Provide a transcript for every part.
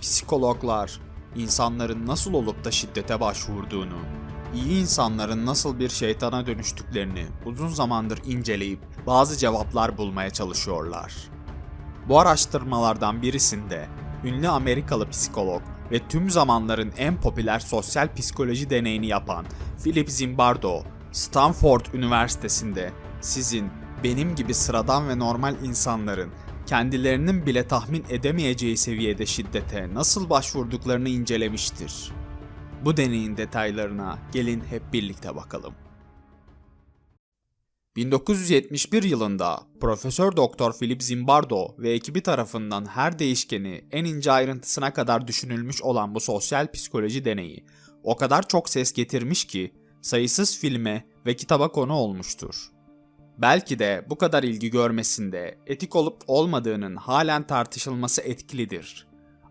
Psikologlar insanların nasıl olup da şiddete başvurduğunu, iyi insanların nasıl bir şeytana dönüştüklerini uzun zamandır inceleyip bazı cevaplar bulmaya çalışıyorlar. Bu araştırmalardan birisinde ünlü Amerikalı psikolog ve tüm zamanların en popüler sosyal psikoloji deneyini yapan Philip Zimbardo, Stanford Üniversitesi'nde sizin benim gibi sıradan ve normal insanların kendilerinin bile tahmin edemeyeceği seviyede şiddete nasıl başvurduklarını incelemiştir. Bu deneyin detaylarına gelin hep birlikte bakalım. 1971 yılında Profesör Doktor Philip Zimbardo ve ekibi tarafından her değişkeni en ince ayrıntısına kadar düşünülmüş olan bu sosyal psikoloji deneyi o kadar çok ses getirmiş ki sayısız filme ve kitaba konu olmuştur. Belki de bu kadar ilgi görmesinde etik olup olmadığının halen tartışılması etkilidir.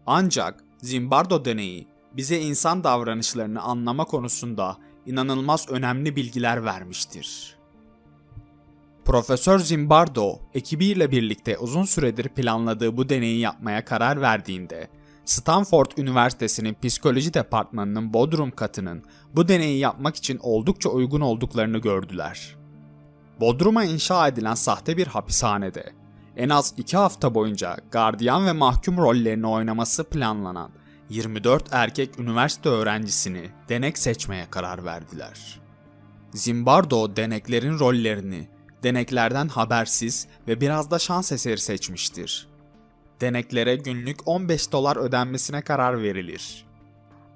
Ancak Zimbardo deneyi bize insan davranışlarını anlama konusunda inanılmaz önemli bilgiler vermiştir. Profesör Zimbardo ekibiyle birlikte uzun süredir planladığı bu deneyi yapmaya karar verdiğinde Stanford Üniversitesi'nin psikoloji departmanının bodrum katının bu deneyi yapmak için oldukça uygun olduklarını gördüler. Bodrum'a inşa edilen sahte bir hapishanede en az 2 hafta boyunca gardiyan ve mahkum rollerini oynaması planlanan 24 erkek üniversite öğrencisini denek seçmeye karar verdiler. Zimbardo deneklerin rollerini deneklerden habersiz ve biraz da şans eseri seçmiştir. Deneklere günlük 15 dolar ödenmesine karar verilir.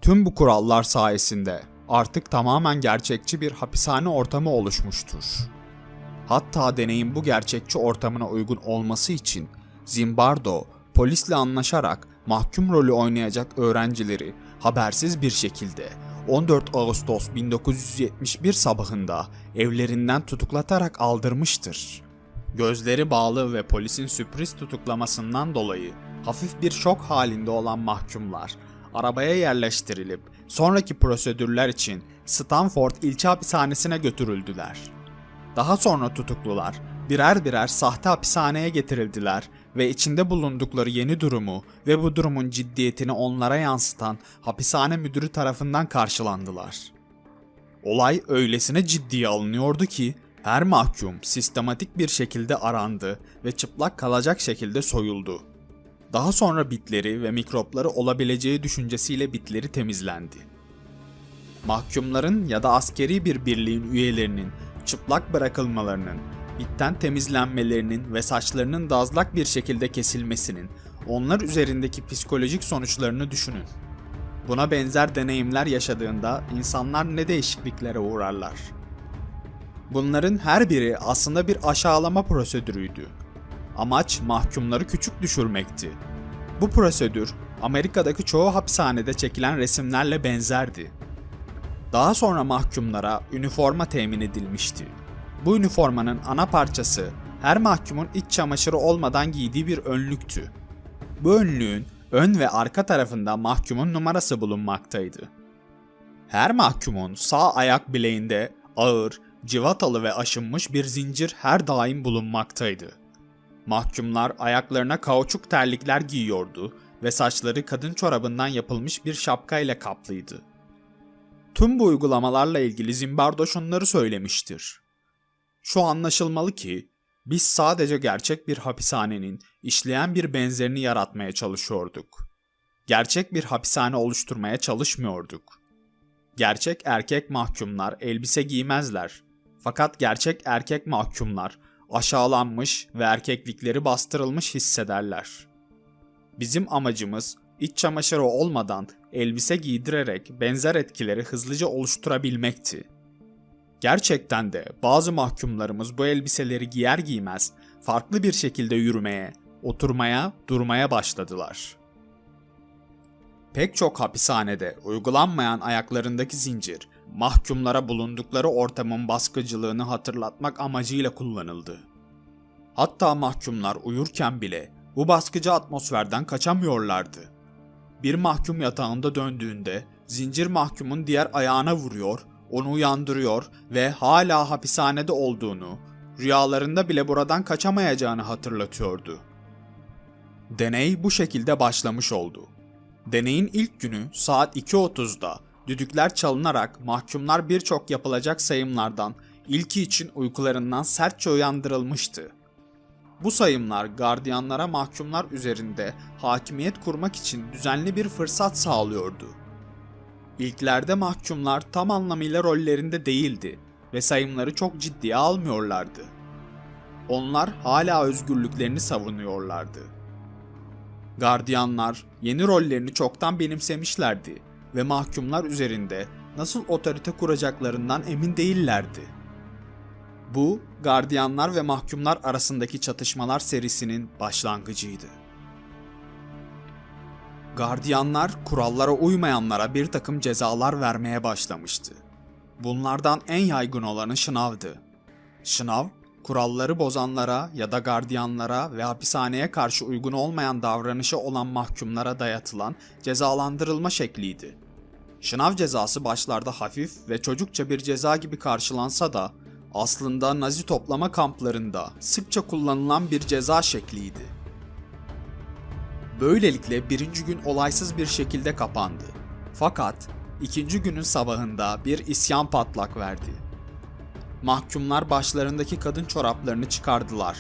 Tüm bu kurallar sayesinde artık tamamen gerçekçi bir hapishane ortamı oluşmuştur. Hatta deneyin bu gerçekçi ortamına uygun olması için Zimbardo polisle anlaşarak mahkum rolü oynayacak öğrencileri habersiz bir şekilde 14 Ağustos 1971 sabahında evlerinden tutuklatarak aldırmıştır. Gözleri bağlı ve polisin sürpriz tutuklamasından dolayı hafif bir şok halinde olan mahkumlar arabaya yerleştirilip sonraki prosedürler için Stanford ilçe hapishanesine götürüldüler. Daha sonra tutuklular birer birer sahte hapishaneye getirildiler ve içinde bulundukları yeni durumu ve bu durumun ciddiyetini onlara yansıtan hapishane müdürü tarafından karşılandılar. Olay öylesine ciddiye alınıyordu ki her mahkum sistematik bir şekilde arandı ve çıplak kalacak şekilde soyuldu. Daha sonra bitleri ve mikropları olabileceği düşüncesiyle bitleri temizlendi. Mahkumların ya da askeri bir birliğin üyelerinin çıplak bırakılmalarının, bitten temizlenmelerinin ve saçlarının dazlak bir şekilde kesilmesinin onlar üzerindeki psikolojik sonuçlarını düşünün. Buna benzer deneyimler yaşadığında insanlar ne değişikliklere uğrarlar? Bunların her biri aslında bir aşağılama prosedürüydü. Amaç mahkumları küçük düşürmekti. Bu prosedür Amerika'daki çoğu hapishanede çekilen resimlerle benzerdi. Daha sonra mahkumlara üniforma temin edilmişti. Bu üniformanın ana parçası her mahkumun iç çamaşırı olmadan giydiği bir önlüktü. Bu önlüğün ön ve arka tarafında mahkumun numarası bulunmaktaydı. Her mahkumun sağ ayak bileğinde ağır, civatalı ve aşınmış bir zincir her daim bulunmaktaydı. Mahkumlar ayaklarına kauçuk terlikler giyiyordu ve saçları kadın çorabından yapılmış bir şapkayla kaplıydı. Tüm bu uygulamalarla ilgili Zimbardo şunları söylemiştir. Şu anlaşılmalı ki biz sadece gerçek bir hapishanenin işleyen bir benzerini yaratmaya çalışıyorduk. Gerçek bir hapishane oluşturmaya çalışmıyorduk. Gerçek erkek mahkumlar elbise giymezler. Fakat gerçek erkek mahkumlar aşağılanmış ve erkeklikleri bastırılmış hissederler. Bizim amacımız iç çamaşırı olmadan elbise giydirerek benzer etkileri hızlıca oluşturabilmekti. Gerçekten de bazı mahkumlarımız bu elbiseleri giyer giymez farklı bir şekilde yürümeye, oturmaya, durmaya başladılar. Pek çok hapishanede uygulanmayan ayaklarındaki zincir, mahkumlara bulundukları ortamın baskıcılığını hatırlatmak amacıyla kullanıldı. Hatta mahkumlar uyurken bile bu baskıcı atmosferden kaçamıyorlardı. Bir mahkum yatağında döndüğünde zincir mahkumun diğer ayağına vuruyor, onu uyandırıyor ve hala hapishanede olduğunu, rüyalarında bile buradan kaçamayacağını hatırlatıyordu. Deney bu şekilde başlamış oldu. Deneyin ilk günü saat 2.30'da düdükler çalınarak mahkumlar birçok yapılacak sayımlardan ilki için uykularından sertçe uyandırılmıştı. Bu sayımlar gardiyanlara mahkumlar üzerinde hakimiyet kurmak için düzenli bir fırsat sağlıyordu. İlklerde mahkumlar tam anlamıyla rollerinde değildi ve sayımları çok ciddiye almıyorlardı. Onlar hala özgürlüklerini savunuyorlardı. Gardiyanlar yeni rollerini çoktan benimsemişlerdi ve mahkumlar üzerinde nasıl otorite kuracaklarından emin değillerdi. Bu, gardiyanlar ve mahkumlar arasındaki çatışmalar serisinin başlangıcıydı. Gardiyanlar kurallara uymayanlara bir takım cezalar vermeye başlamıştı. Bunlardan en yaygın olanı şınavdı. Şınav, kuralları bozanlara ya da gardiyanlara ve hapishaneye karşı uygun olmayan davranışı olan mahkumlara dayatılan cezalandırılma şekliydi. Şınav cezası başlarda hafif ve çocukça bir ceza gibi karşılansa da aslında Nazi toplama kamplarında sıkça kullanılan bir ceza şekliydi. Böylelikle birinci gün olaysız bir şekilde kapandı. Fakat ikinci günün sabahında bir isyan patlak verdi. Mahkumlar başlarındaki kadın çoraplarını çıkardılar.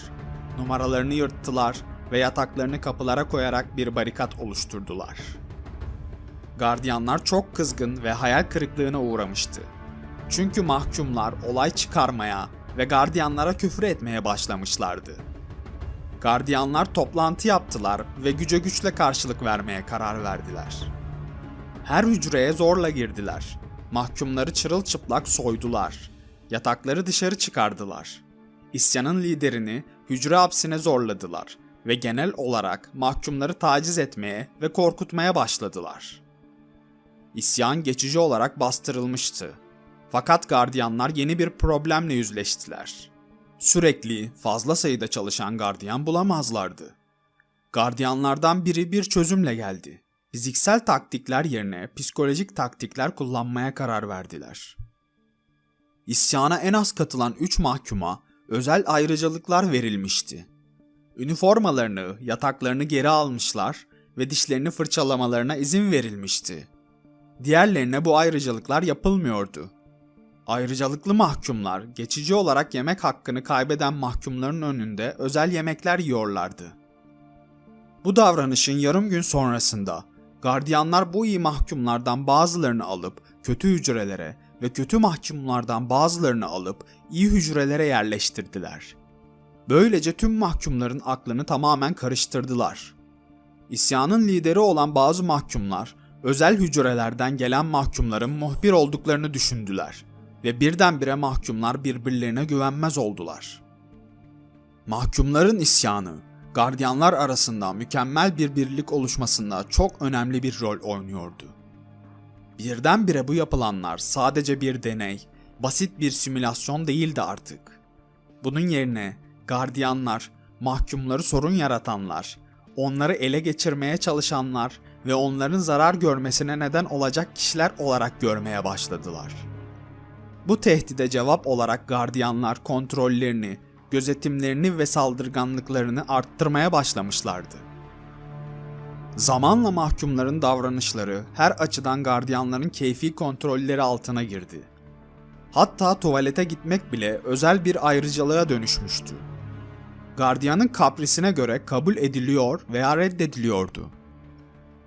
Numaralarını yırttılar ve yataklarını kapılara koyarak bir barikat oluşturdular. Gardiyanlar çok kızgın ve hayal kırıklığına uğramıştı. Çünkü mahkumlar olay çıkarmaya ve gardiyanlara küfür etmeye başlamışlardı. Gardiyanlar toplantı yaptılar ve güce güçle karşılık vermeye karar verdiler. Her hücreye zorla girdiler. Mahkumları çırılçıplak soydular. Yatakları dışarı çıkardılar. İsyanın liderini hücre hapsine zorladılar ve genel olarak mahkumları taciz etmeye ve korkutmaya başladılar. İsyan geçici olarak bastırılmıştı. Fakat gardiyanlar yeni bir problemle yüzleştiler. Sürekli fazla sayıda çalışan gardiyan bulamazlardı. Gardiyanlardan biri bir çözümle geldi. Fiziksel taktikler yerine psikolojik taktikler kullanmaya karar verdiler. İsyana en az katılan 3 mahkuma özel ayrıcalıklar verilmişti. Üniformalarını, yataklarını geri almışlar ve dişlerini fırçalamalarına izin verilmişti. Diğerlerine bu ayrıcalıklar yapılmıyordu. Ayrıcalıklı mahkumlar geçici olarak yemek hakkını kaybeden mahkumların önünde özel yemekler yiyorlardı. Bu davranışın yarım gün sonrasında gardiyanlar bu iyi mahkumlardan bazılarını alıp kötü hücrelere ve kötü mahkumlardan bazılarını alıp iyi hücrelere yerleştirdiler. Böylece tüm mahkumların aklını tamamen karıştırdılar. İsyanın lideri olan bazı mahkumlar özel hücrelerden gelen mahkumların muhbir olduklarını düşündüler ve birdenbire mahkumlar birbirlerine güvenmez oldular. Mahkumların isyanı, gardiyanlar arasında mükemmel bir birlik oluşmasında çok önemli bir rol oynuyordu. Birdenbire bu yapılanlar sadece bir deney, basit bir simülasyon değildi artık. Bunun yerine gardiyanlar, mahkumları sorun yaratanlar, onları ele geçirmeye çalışanlar ve onların zarar görmesine neden olacak kişiler olarak görmeye başladılar. Bu tehdide cevap olarak gardiyanlar kontrollerini, gözetimlerini ve saldırganlıklarını arttırmaya başlamışlardı. Zamanla mahkumların davranışları her açıdan gardiyanların keyfi kontrolleri altına girdi. Hatta tuvalete gitmek bile özel bir ayrıcalığa dönüşmüştü. Gardiyanın kaprisine göre kabul ediliyor veya reddediliyordu.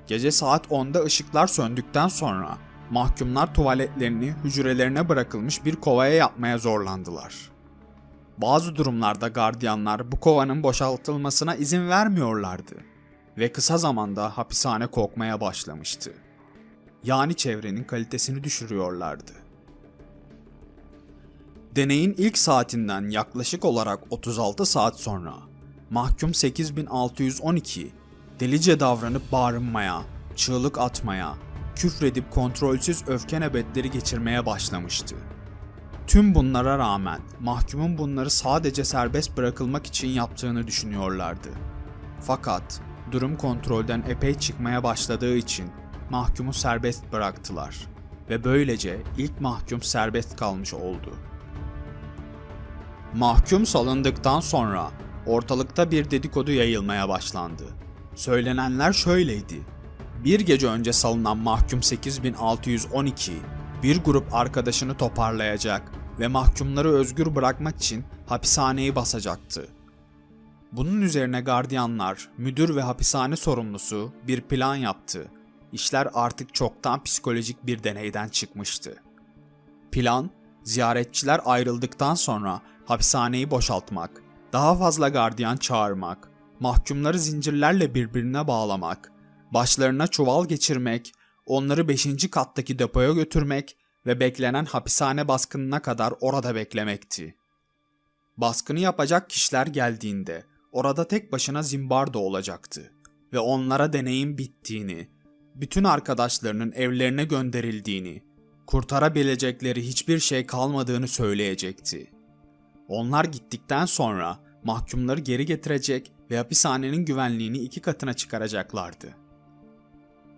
Gece saat 10'da ışıklar söndükten sonra mahkumlar tuvaletlerini hücrelerine bırakılmış bir kovaya yapmaya zorlandılar. Bazı durumlarda gardiyanlar bu kovanın boşaltılmasına izin vermiyorlardı ve kısa zamanda hapishane kokmaya başlamıştı. Yani çevrenin kalitesini düşürüyorlardı. Deneyin ilk saatinden yaklaşık olarak 36 saat sonra mahkum 8612 delice davranıp bağırmaya, çığlık atmaya, küfredip kontrolsüz öfke nöbetleri geçirmeye başlamıştı. Tüm bunlara rağmen mahkumun bunları sadece serbest bırakılmak için yaptığını düşünüyorlardı. Fakat durum kontrolden epey çıkmaya başladığı için mahkumu serbest bıraktılar ve böylece ilk mahkum serbest kalmış oldu. Mahkum salındıktan sonra ortalıkta bir dedikodu yayılmaya başlandı. Söylenenler şöyleydi. Bir gece önce salınan mahkum 8612 bir grup arkadaşını toparlayacak ve mahkumları özgür bırakmak için hapishaneyi basacaktı. Bunun üzerine gardiyanlar, müdür ve hapishane sorumlusu bir plan yaptı. İşler artık çoktan psikolojik bir deneyden çıkmıştı. Plan, ziyaretçiler ayrıldıktan sonra hapishaneyi boşaltmak, daha fazla gardiyan çağırmak, mahkumları zincirlerle birbirine bağlamak, başlarına çuval geçirmek, onları 5. kattaki depoya götürmek ve beklenen hapishane baskınına kadar orada beklemekti. Baskını yapacak kişiler geldiğinde orada tek başına Zimbardo olacaktı ve onlara deneyin bittiğini, bütün arkadaşlarının evlerine gönderildiğini, kurtarabilecekleri hiçbir şey kalmadığını söyleyecekti. Onlar gittikten sonra mahkumları geri getirecek ve hapishanenin güvenliğini iki katına çıkaracaklardı.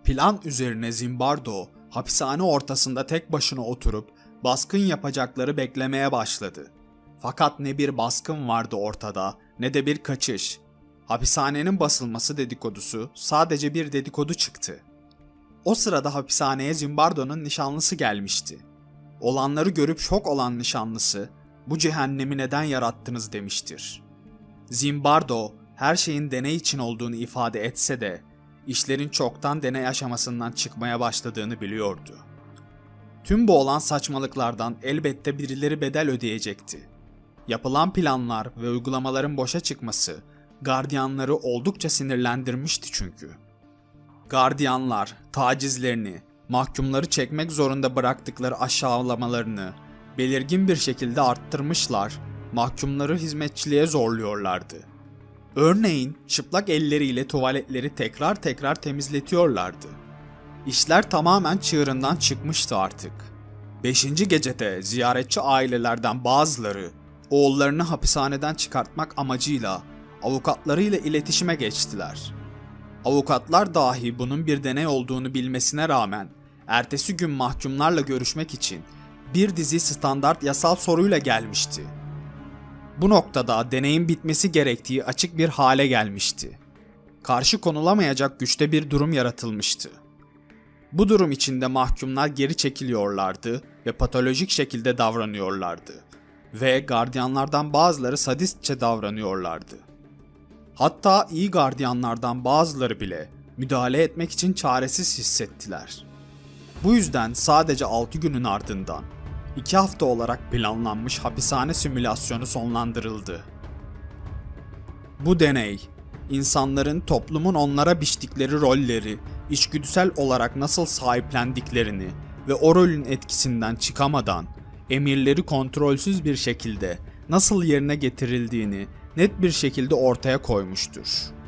Plan üzerine Zimbardo hapishane ortasında tek başına oturup baskın yapacakları beklemeye başladı. Fakat ne bir baskın vardı ortada ne de bir kaçış. Hapishanenin basılması dedikodusu sadece bir dedikodu çıktı. O sırada hapishaneye Zimbardo'nun nişanlısı gelmişti. Olanları görüp şok olan nişanlısı, bu cehennemi neden yarattınız demiştir. Zimbardo, her şeyin deney için olduğunu ifade etse de, işlerin çoktan deney aşamasından çıkmaya başladığını biliyordu. Tüm bu olan saçmalıklardan elbette birileri bedel ödeyecekti. Yapılan planlar ve uygulamaların boşa çıkması, gardiyanları oldukça sinirlendirmişti çünkü. Gardiyanlar tacizlerini, mahkumları çekmek zorunda bıraktıkları aşağılamalarını belirgin bir şekilde arttırmışlar, mahkumları hizmetçiliğe zorluyorlardı. Örneğin çıplak elleriyle tuvaletleri tekrar tekrar temizletiyorlardı. İşler tamamen çığırından çıkmıştı artık. Beşinci gecede ziyaretçi ailelerden bazıları oğullarını hapishaneden çıkartmak amacıyla avukatlarıyla iletişime geçtiler. Avukatlar dahi bunun bir deney olduğunu bilmesine rağmen ertesi gün mahkumlarla görüşmek için bir dizi standart yasal soruyla gelmişti. Bu noktada deneyin bitmesi gerektiği açık bir hale gelmişti. Karşı konulamayacak güçte bir durum yaratılmıştı. Bu durum içinde mahkumlar geri çekiliyorlardı ve patolojik şekilde davranıyorlardı ve gardiyanlardan bazıları sadistçe davranıyorlardı. Hatta iyi gardiyanlardan bazıları bile müdahale etmek için çaresiz hissettiler. Bu yüzden sadece 6 günün ardından 2 hafta olarak planlanmış hapishane simülasyonu sonlandırıldı. Bu deney, insanların toplumun onlara biçtikleri rolleri içgüdüsel olarak nasıl sahiplendiklerini ve o rolün etkisinden çıkamadan emirleri kontrolsüz bir şekilde nasıl yerine getirildiğini net bir şekilde ortaya koymuştur.